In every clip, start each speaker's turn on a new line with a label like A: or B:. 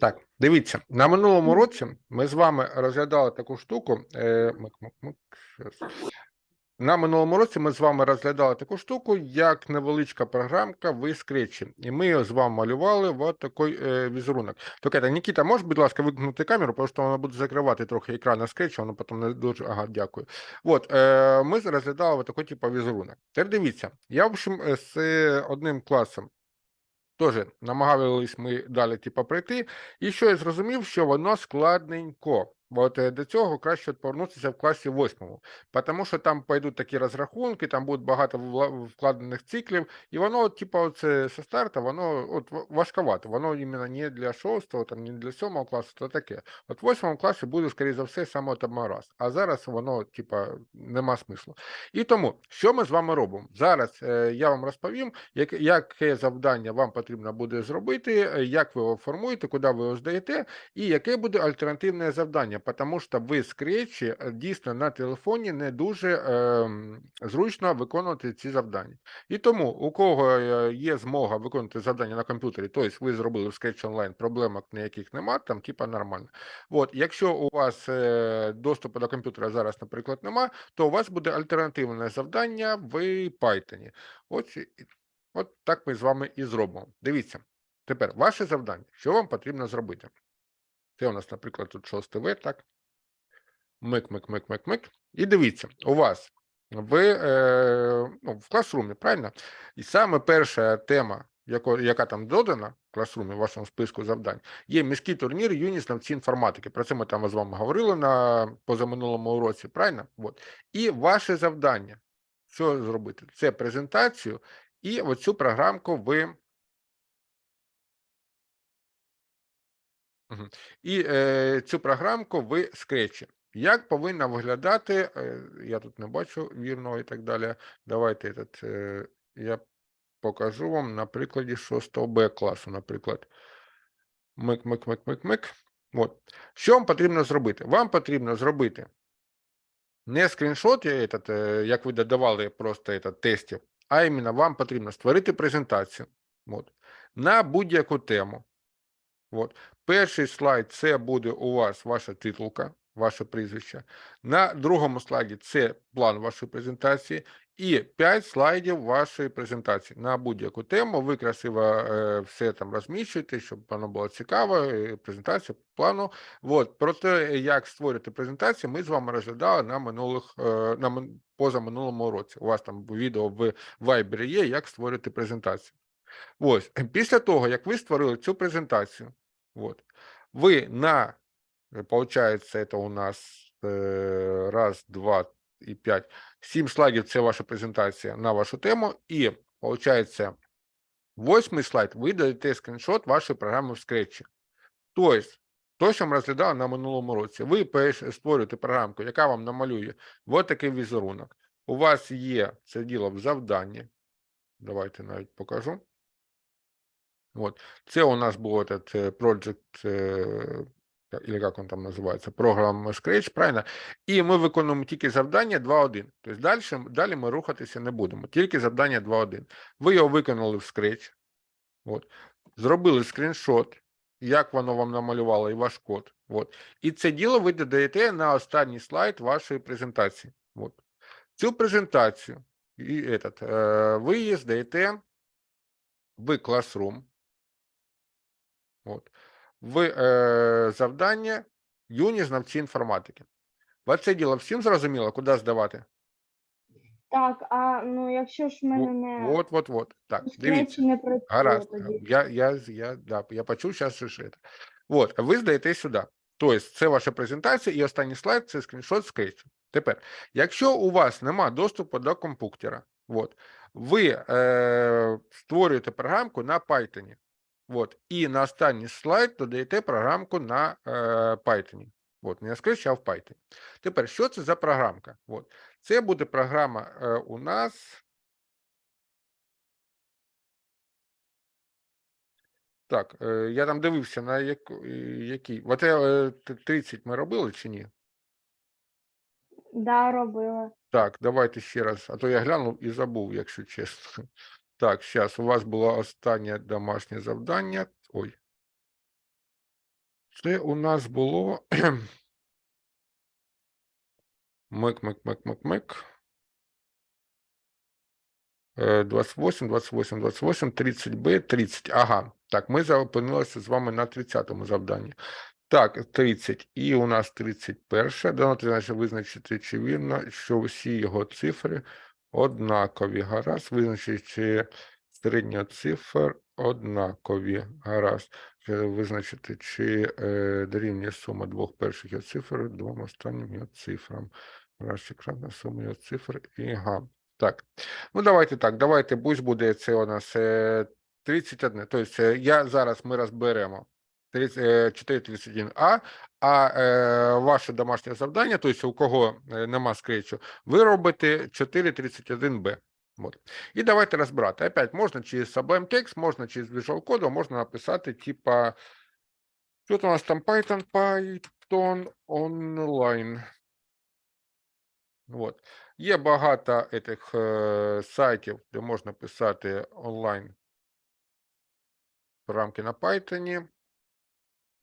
A: Так, дивіться, на минулому році ми з вами розглядали таку штуку. Е. На минулому році ми з вами розглядали таку штуку, як невеличка програмка в Scratch. І ми з вами малювали от такий е, візерунок. Так, Нікіта, можеш, будь ласка, вимкнути камеру, тому що вона буде закривати трохи екран на Scratch, воно потім не дуже. Ага, дякую. От, е, ми розглядали такий типу візерунок. Тепер дивіться, я, в общем, е, з е, одним класом Теж намагались ми далі типу, пройти, і що я зрозумів, що воно складненько. От е, до цього краще повернутися в класі восьмому, тому що там пойдуть такі розрахунки, там буде багато вкладених циклів, і воно, типу, це со старту, воно от ва- важковато. Воно іменно не для шостого, там не для сьомого класу, то таке. От в восьмому класі буде, скоріше за все, саме там раз. А зараз воно, типа, нема смислу. І тому, що ми з вами робимо? Зараз е, я вам розповім, як, яке завдання вам потрібно буде зробити, е, як ви його формуєте, куди ви його здаєте, і яке буде альтернативне завдання, тому що ви е, дійсно на телефоні не дуже е, зручно виконувати ці завдання. І тому, у кого е, є змога виконувати завдання на комп'ютері, тобто ви зробили в Scratch Online, проблемок ніяких нема, там типа нормально. От, якщо у вас е, доступу до комп'ютера зараз, наприклад, нема, то у вас буде альтернативне завдання в Python. От, от так ми з вами і зробимо. Дивіться, тепер ваше завдання, що вам потрібно зробити? Це у нас, наприклад, тут 6 В, так? Мик, мик, мик, мик, мик. І дивіться, у вас ви е, ну, в класрумі, правильно? І саме перша тема, яко, яка там додана в класрумі, в вашому списку завдань, є міський турнір юні знавці інформатики. Про це ми там з вами говорили на позаминулому уроці, правильно? От. І ваше завдання, що зробити? Це презентацію, і оцю програмку ви. Мгм. І е, цю програмку ви скретчі. Як повинна виглядати, е, я тут не бачу вірного і так далі. Давайте этот, е, я покажу вам на прикладі 6 Б класу, наприклад. Мик, мик, мик, мик, мик. От. Що вам потрібно зробити? Вам потрібно зробити не скріншот, е, этот, е, як ви додавали просто этот, тестів, а іменно вам потрібно створити презентацію от, на будь-яку тему. От. Перший слайд це буде у вас ваша титулка, ваше прізвище. На другому слайді це план вашої презентації, і 5 слайдів вашої презентації на будь-яку тему. Ви красиво е, все там розміщуєте, щоб воно було цікаво. Презентація плану. От. Про те, як створювати презентацію, ми з вами розглядали на минулих е, на позаминулому році. У вас там відео в Viber є, як створити презентацію. Ось, після того, як ви створили цю презентацію, от, ви на, е, получається, це у нас е, раз, два і п'ять, сім слайдів це ваша презентація на вашу тему, і, получається, восьмий слайд ви даєте скріншот вашої програми в Scratch. Тобто, то, що ми розглядали на минулому році, ви створюєте програмку, яка вам намалює от такий візерунок. У вас є це діло в завданні. Давайте навіть покажу. Вот. Це у нас був этот э, project, э, как- или як він там називається, програма Scratch, правильно? І ми виконуємо тільки завдання 2.1. Тобто далі, далі ми рухатися не будемо, тільки завдання 2.1. Ви його виконали в Scratch, от. зробили скріншот, як воно вам намалювало і ваш код. От. І це діло ви додаєте на останній слайд вашої презентації. От. Цю презентацію і этот, е, ви її здаєте в Classroom. От. В е, завдання юні знавці інформатики. Це діло всім зрозуміло, куди здавати?
B: Так, а ну якщо ж в мене не
A: От, от, от. Так, дивіться.
B: не працює
A: Гаразд.
B: тоді.
A: Я, я, я, да, я почув зараз ж. От, ви здаєте сюди. Тобто, це ваша презентація, і останній слайд це скріншот з кейсу. Тепер, якщо у вас нема доступу до комп'ютера, от, ви е, створюєте програмку на Python. От, і на останній слайд додаєте програмку на е, Python. От, не на Scratch, а в Python. Тепер, що це за програмка? От, це буде програма е, у нас. Так, е, я там дивився, на яку, е, який. От е, 30 ми робили чи ні?
B: Да, робила.
A: Так, давайте ще раз, а то я глянув і забув, якщо чесно. Так, зараз у вас було останнє домашнє завдання. Ой. Це у нас було мик, мик, мик, мик, мик. Е, 28, 28, 28, 30b, 30. Ага, так, ми зупинилися з вами на 30-му завданні. Так, 30. І у нас 31. Дано значить визначити, чи вірно, що всі його цифри однакові. Гаразд, визначити, чи середня цифр однакові. Гаразд. Визначити, чи е, дорівнює сума двох перших цифр двом останнім його цифрам. Гаразд, чи кратна сума його цифр і га. Так. Ну, давайте так, давайте, пусть буде це у нас е, 31. Тобто е, я зараз ми розберемо 30, 431А, а е, ваше домашнє завдання, тобто у кого е, нема скретчу, ви робите 431Б. Вот. І давайте розбирати. Опять можна через Sublime Text, можна через Visual Code, можна написати, типа, що у нас там Python, Python Online. Вот. Є багато этих е, сайтів, де можна писати онлайн програмки на Python.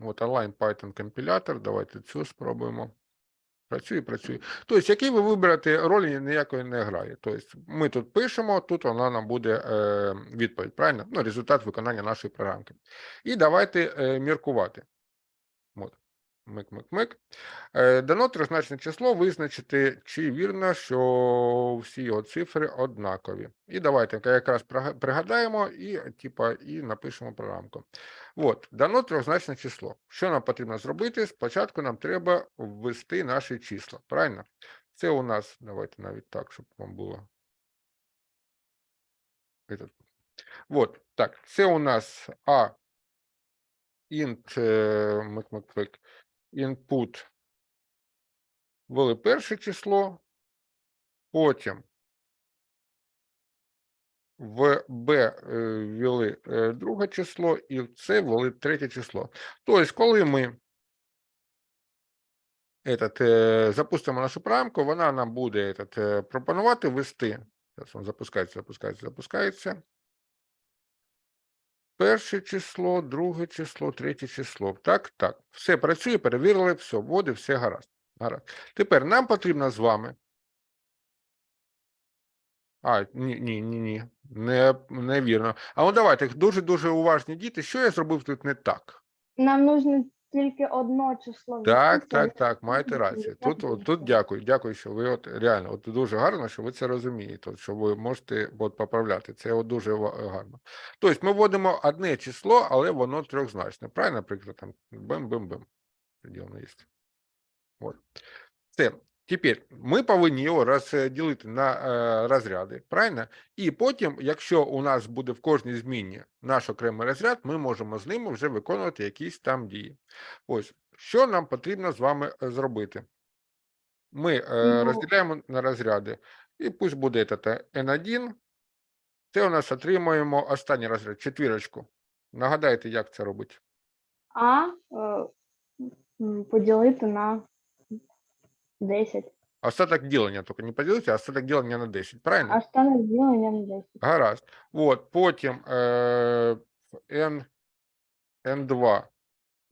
A: От онлайн Python компілятор. Давайте цю спробуємо. Працює, працює. Тобто, який ви виберете ролі, ніякої не грає. Тобто, ми тут пишемо, тут вона нам буде е, відповідь, правильно? Ну, результат виконання нашої програмки. І давайте е, міркувати. От. Мик-мик-мик. Е, Дано тризначне число визначити, чи вірно, що всі його цифри однакові. І давайте якраз пригадаємо і, типа, і напишемо програмку. От, дано трьохзначне число. Що нам потрібно зробити? Спочатку нам треба ввести наші числа. Правильно? Це у нас, давайте навіть так, щоб вам було. Вот, так, це у нас А int, е, мик-мик-мик, input ввели перше число, потім в B е, ввели е, друге число і в C ввели третє число. Тобто, коли ми этот, е, запустимо нашу програмку, вона нам буде этот, пропонувати ввести. Зараз він запускається, запускається, запускається. Перше число, друге число, третє число. Так, так. Все працює, перевірили, все, вводи, все гаразд. гаразд. Тепер нам потрібно з вами. А, ні, ні, ні, ні. Не, невірно. А ну давайте, дуже-дуже уважні діти. Що я зробив тут не так?
B: Нам нужно тільки одно число.
A: Так, так, так, маєте рацію. Тут, от, тут дякую, дякую, що ви от реально, от дуже гарно, що ви це розумієте, от, що ви можете от, поправляти. Це от дуже гарно. Тобто ми вводимо одне число, але воно трьохзначне. Правильно, наприклад, там бим-бим-бим. Тоді воно є. От. Все. Тепер ми повинні його розділити на е, розряди, правильно? І потім, якщо у нас буде в кожній зміні наш окремий розряд, ми можемо з ними вже виконувати якісь там дії. Ось, що нам потрібно з вами е, зробити? Ми е,
B: Ну.
A: розділяємо на розряди, і пусть буде це N1. Це у нас отримуємо останній розряд, четвірочку. Нагадайте, як це робити.
B: А е, поділити на 10.
A: Остаток ділення, тільки не поділити, а остаток ділення на 10, правильно?
B: Стане ділення на 10.
A: Гаразд. От, потім е, N, N2.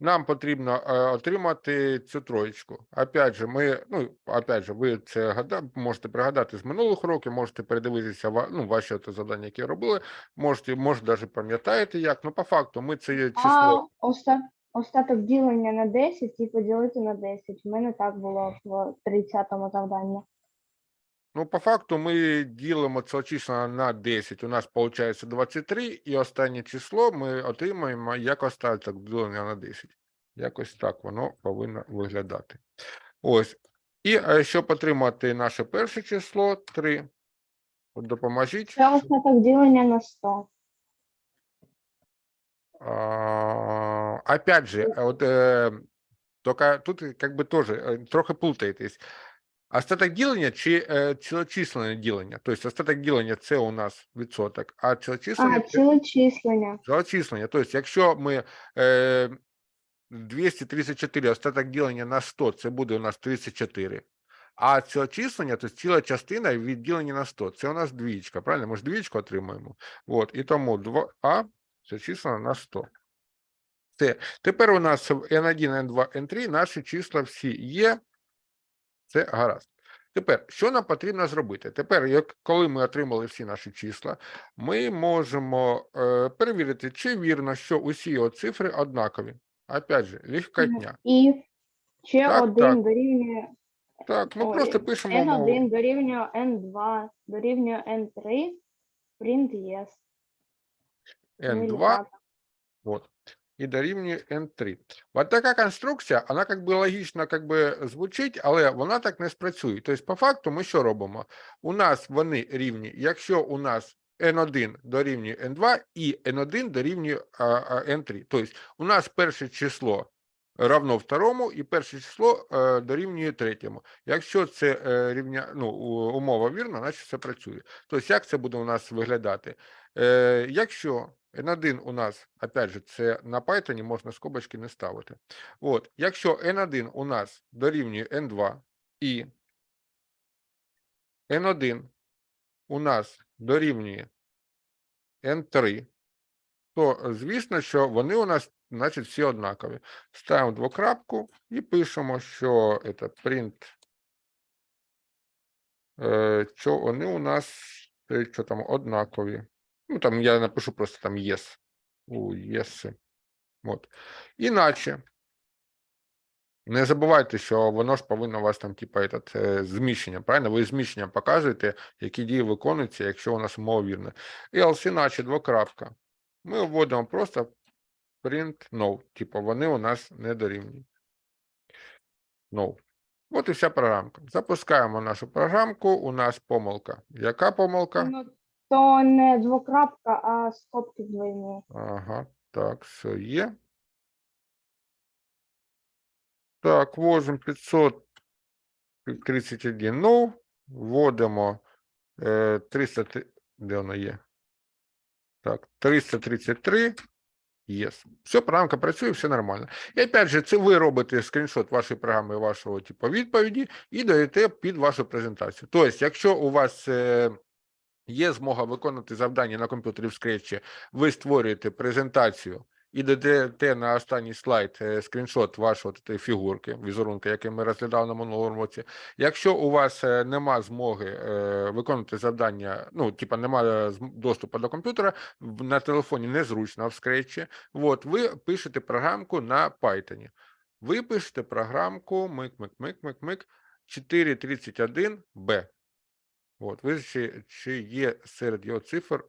A: Нам потрібно е, отримати цю троєчку. Опять же, ми, ну, опять же, ви це гада, можете пригадати з минулих років, можете передивитися ва- ну, ваші ото завдання, які робили. Можете, може, навіть пам'ятаєте як. Ну, по факту, ми це число.
B: А оста, остаток ділення на 10 і поділити на 10. У мене так було в 30-му завданні.
A: Ну, по факту, ми ділимо це число на 10. У нас виходить 23, і останнє число ми отримаємо як остаток ділення на 10. Якось так воно повинно виглядати. Ось. І е, щоб отримати наше перше число 3, допоможіть.
B: Це остаток ділення на 100.
A: А, опять же, э, вот э, только тут э, как бы тоже э, трохи плутаєтесь. Остаток ділення чи е, цілочисленне ділення? Тобто остаток ділення це у нас відсоток, а цілочисленне
B: А,
A: це
B: цілочислення.
A: цілочисленне. Тобто, якщо ми е, 234 остаток ділення на 100, це буде у нас 34. А цілочислення, тобто ціла частина від ділення на 100, це у нас двічка, правильно? Ми ж двічку отримуємо. От, і тому 2а це числено на 100. Все. Тепер у нас в N1, N2, N3 наші числа всі є. Це гаразд. Тепер, що нам потрібно зробити? Тепер, як коли ми отримали всі наші числа, ми можемо е, перевірити, чи вірно, що усі його цифри однакові. Опять же, легкотня.
B: І ще
A: Так,
B: один
A: так.
B: дорівнює
A: Так, ми
B: Ой,
A: просто пишемо мову.
B: N1 дорівнює N2 дорівнює N3, print yes. Ну,
A: N2
B: так.
A: І дорівнює N3. От така конструкція, вона как би логічно как би звучить, але вона так не спрацює. Тобто, по факту, ми що робимо? У нас вони рівні, якщо у нас N1 дорівнює N2 і N1 дорівнює а, а, N3. Тобто, у нас перше число равно второму і перше число е, дорівнює третьому. Якщо це е, рівня, ну, умова вірна, значить це працює. Тобто, як це буде у нас виглядати? Е, якщо N1 у нас, опять же, це на Python можна скобочки не ставити. От, якщо N1 у нас дорівнює N2 і N1 у нас дорівнює N3, то звісно, що вони у нас, значить, всі однакові. Ставимо двокрапку і пишемо, що це print, що вони у нас, що там, однакові. Ну, там я напишу просто там yes. У yes. От. Іначе. Не забувайте, що воно ж повинно у вас там, типа, этот, е, зміщення, правильно? Ви зміщенням показуєте, які дії виконуються, якщо у нас мова вірна. Else, іначе двокрапка. Ми вводимо просто print no. Типа вони у нас не дорівнюють. No. От і вся програмка. Запускаємо нашу програмку. У нас помилка. Яка помилка?
B: Ну, то не двокрапка, а скобки двойні.
A: Ага, так, все є. Так, вводимо 531, ну, вводимо е, 300, де вона є? Так, 333, єс. Все, програмка працює, все нормально. І опять же, це ви робите скріншот вашої програми, вашого типу відповіді і даєте під вашу презентацію. Тобто, якщо у вас е, є змога виконати завдання на комп'ютері в Scratch, ви створюєте презентацію і додаєте на останній слайд е, скріншот вашої фігурки, візерунка, який ми розглядали на минулому році. Якщо у вас е, нема змоги е, виконувати завдання, ну, типа немає доступу до комп'ютера, на телефоні незручно в Scratch, от, ви пишете програмку на Python. Ви пишете програмку мик, мик, мик, мик, мик 431b. От, ви чи, чи є серед його цифр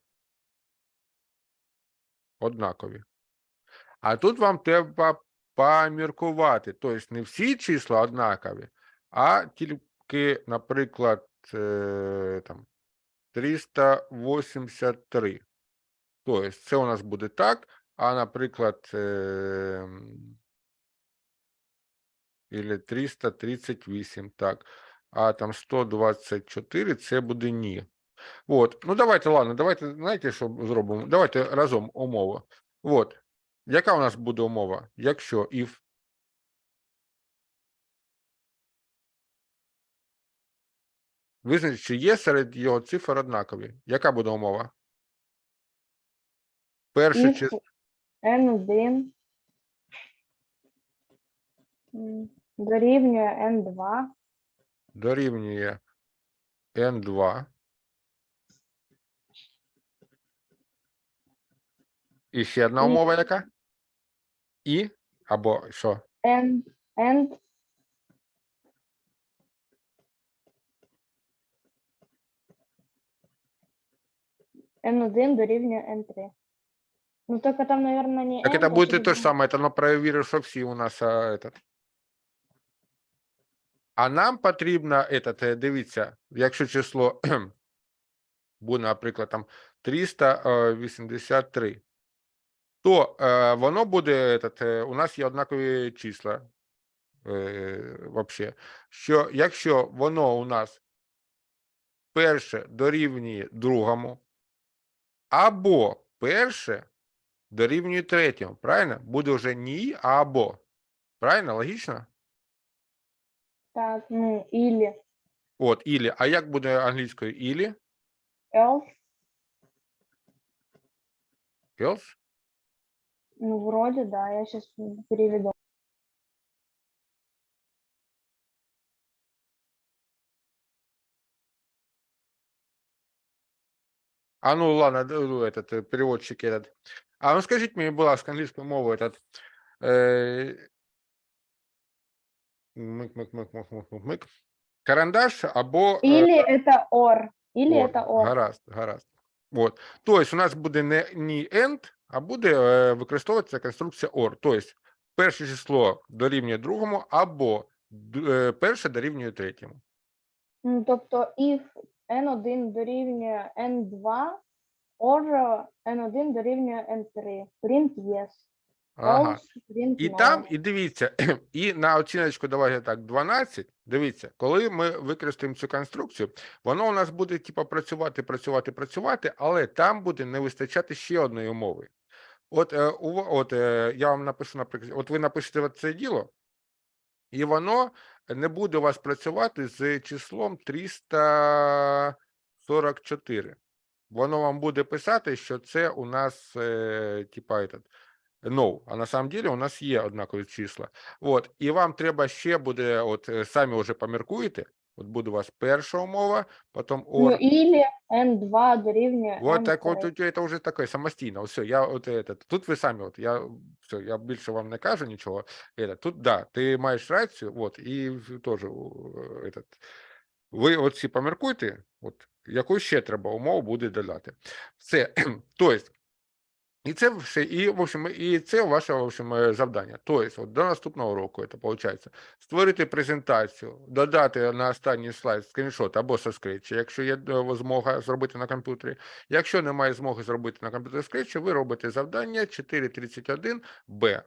A: однакові. А тут вам треба поміркувати. Тобто не всі числа однакові, а тільки, наприклад, е, там 383. Тобто це у нас буде так, а, наприклад, е, ілі 338, так. А там 124 це буде ні. От, ну давайте, ладно, давайте, знаєте, що зробимо? Давайте разом умову. От, яка у нас буде умова? Якщо if визначить, чи є серед його цифр однакові. Яка буде умова? Перше число.
B: N1 м, дорівнює N2,
A: дорівнює N2. І ще одна умова яка? І або що?
B: N, and N1 дорівнює N3. Ну, только там, наверное, не
A: Так
B: N,
A: это
B: а
A: будет и
B: через
A: то же
B: N.
A: самое, это оно проверит, что все у нас а, этот. А нам потрібно этот, е, дивіться, якщо число буде, наприклад, там 383, то е, воно буде, этот, е, у нас є однакові числа е, вообще, що якщо воно у нас перше дорівнює другому, або перше дорівнює третьому, правильно? Буде вже не і, а або. Правильно, логічно?
B: Так, ну, или
A: От, ілі. А як буде англійською ілі?
B: else,
A: Else?
B: Ну, вроде, да, я сейчас переведу.
A: А ну ладно, д- ну, этот э, переводчик этот. А ну скажіть мені, будь ласка, англійською мовою этот. Е... Мик, мик, мик, мик, мик, мик, мик. Карандаш або. е,
B: Или это or, или
A: Or,
B: это or.
A: Гаразд, гаразд. От. Тобто у нас буде не ні end, а буде е, використовуватися конструкція or. Тобто перше число дорівнює другому, або е, перше дорівнює третьому.
B: Ну, тобто, if n1 дорівнює n2, or n1 дорівнює n3. Print yes.
A: Ага.
B: False, print
A: І
B: no.
A: там, і дивіться, і на оціночку давайте так, 12, дивіться, коли ми використаємо цю конструкцію, воно у нас буде типу, працювати, працювати, працювати, але там буде не вистачати ще одної умови. От, е, от е, я вам напишу, наприклад, от ви напишете це діло, і воно не буде у вас працювати з числом 344. Воно вам буде писати, що це у нас, е, типа, этот, no, а на самом деле у нас є однакові числа. От, і вам треба ще буде, от самі вже поміркуєте, от буде у вас перша умова, потім
B: Ну,
A: or,
B: или n2 дорівнює
A: Вот так вот
B: n3.
A: у- это уже такое самостійно. Все, я от этот, тут ви самі, от я все, я більше вам не кажу нічого. Это, тут да, ти маєш рацію, от, і в- теж у, е, этот, ви от всі поміркуйте, от, яку ще треба умову буде додати. Все, тобто, і це все, і, в общем, і це ваше, в общем, е, завдання. Тобто, от до наступного року, це виходить, створити презентацію, додати на останній слайд скріншот або со скретча, якщо є е, змога зробити на комп'ютері. Якщо немає змоги зробити на комп'ютері скретчі, ви робите завдання 431Б,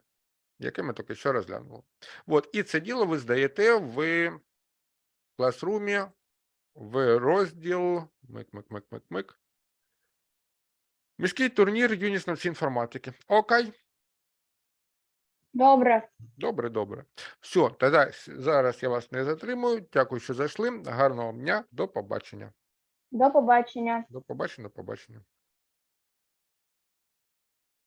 A: яке ми тільки що розглянули. От, і це діло ви здаєте в класрумі, в розділ мик-мик-мик-мик-мик. Міський турнір Юніс інформатики. Окей.
B: Добре.
A: Добре, добре. Все, тоді зараз я вас не затримую. Дякую, що зайшли. Гарного дня. До побачення.
B: До побачення.
A: До побачення, до побачення.